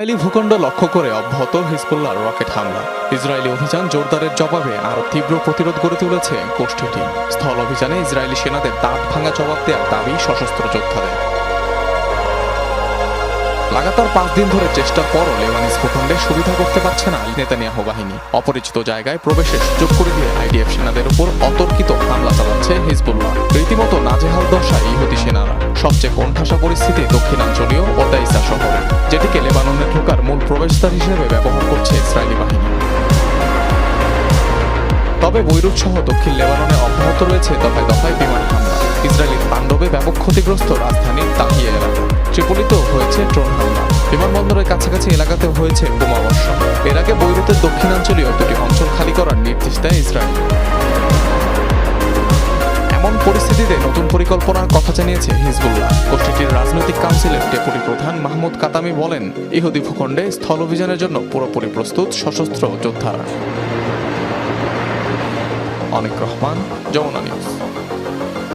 Israeli ভূখণ্ড লক্ষ্য করে অব্যাহত হিজবুল্লাহর রকেট হামলা। ইসরায়েলি অভিযান জোরদারের জবাবে আরও তীব্র প্রতিরোধ গড়ে তুলেছে গোষ্ঠীটি। স্থল অভিযানে ইসরায়েলি সেনাদের দাঁত ভাঙা জবাব দেওয়ার দাবি সশস্ত্র যোদ্ধাদের। লাগাতার পাঁচ দিন ধরে চেষ্টার পরও লেবানিস ভূখণ্ডে সুবিধা করতে পারছে না নেতানিয়াহু বাহিনী। অপরিচিত জায়গায় প্রবেশের সুযোগ করে দিয়ে আইডিএফ সেনাদের উপর অতর্কিত হামলা চালাচ্ছে হিজবুল্লাহ। রীতিমতো নাজেহাল দশায় ইহুদি সেনারা। সবচেয়ে কোণঠাসা পরিস্থিতি দক্ষিণাঞ্চলীয় ওদাইসা শহরে। যেটিকে লেবাননে ঢোকার মূল প্রবেশদ্বার হিসেবে ব্যবহার করছে ইসরায়েলি বাহিনী। তবে বৈরুত সহ দক্ষিণ লেবাননে অব্যাহত রয়েছে দফায় দফায় বিমান হামলা। ইসরায়েলি তাণ্ডবে ব্যাপক ক্ষতিগ্রস্ত রাজধানীর তাহিয়া এলাকা। ট্রিপলিতেও হয়েছে ড্রোন হামলা। বিমানবন্দরের কাছাকাছি এলাকাতেও হয়েছে বোমাবর্ষণ। এর আগে বৈরুতের দক্ষিণাঞ্চলীয় দুটি অঞ্চল খালি করার নির্দেশ দেয় ইসরায়েল। এমন পরিস্থিতিতে নতুন পরিকল্পনার কথা জানিয়েছে হিজবুল্লাহ। গোষ্ঠীটির কাউন্সিলের ডেপুটি প্রধান মাহমুদ কাতামি বলেন, ইহুদি ভূখণ্ডে স্থল অভিযানের জন্য পুরোপুরি প্রস্তুত সশস্ত্র যোদ্ধারা। অনেক রহমান, যমুনা নিউজ।